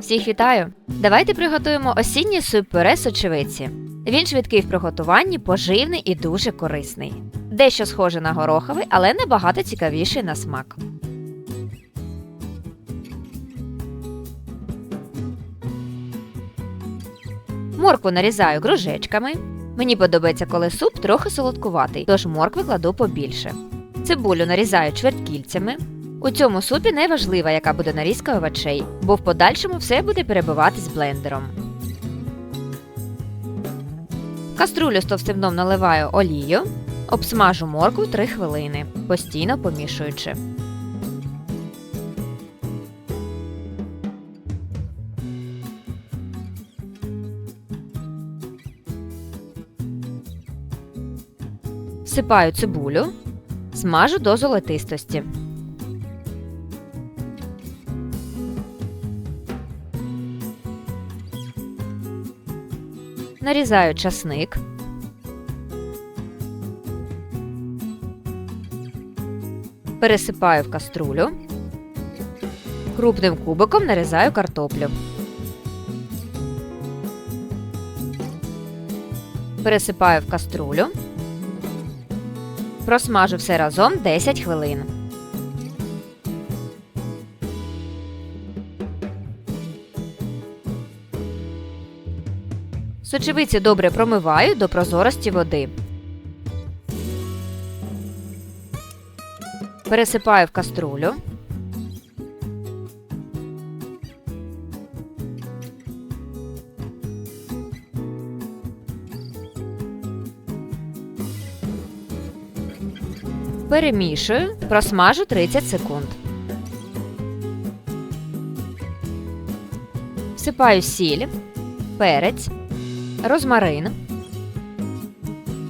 Всіх вітаю! Давайте приготуємо осінній суп пюре з. Він швидкий в приготуванні, поживний і дуже корисний. Дещо схожий на гороховий, але набагато цікавіший на смак. Моркву нарізаю кружечками. Мені подобається, коли суп трохи солодкуватий, тож моркви кладу побільше. Цибулю нарізаю чверткільцями. У цьому супі не важлива, яка буде нарізка овочей, бо в подальшому все буде перебиватись блендером. Каструлю з товстим дном наливаю олію, обсмажу моркву 3 хвилини, постійно помішуючи. Всипаю цибулю, смажу до золотистості. Нарізаю часник. Пересипаю в каструлю. Крупним кубиком нарізаю картоплю. Пересипаю в каструлю. Просмажу все разом 10 хвилин. Сочевиці добре промиваю до прозорості води. Пересипаю в каструлю. Перемішую, просмажу 30 секунд. Всипаю сіль, перець, розмарин,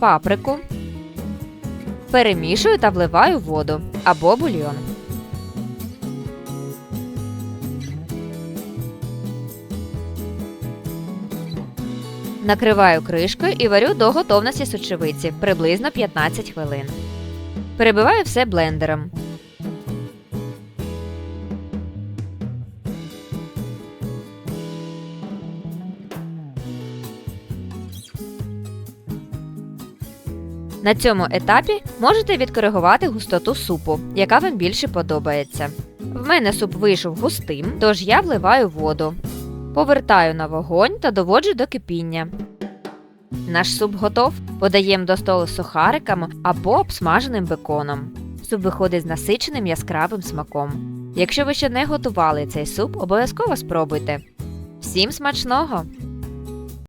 паприку. Перемішую та вливаю воду або бульйон. Накриваю кришкою і варю до готовності сочевиці приблизно 15 хвилин. Перебиваю все блендером. На цьому етапі можете відкоригувати густоту супу, яка вам більше подобається. В мене суп вийшов густим, тож я вливаю воду. Повертаю на вогонь та доводжу до кипіння. Наш суп готов. Подаємо до столу з сухариками або обсмаженим беконом. Суп виходить з насиченим яскравим смаком. Якщо ви ще не готували цей суп, обов'язково спробуйте. Всім смачного!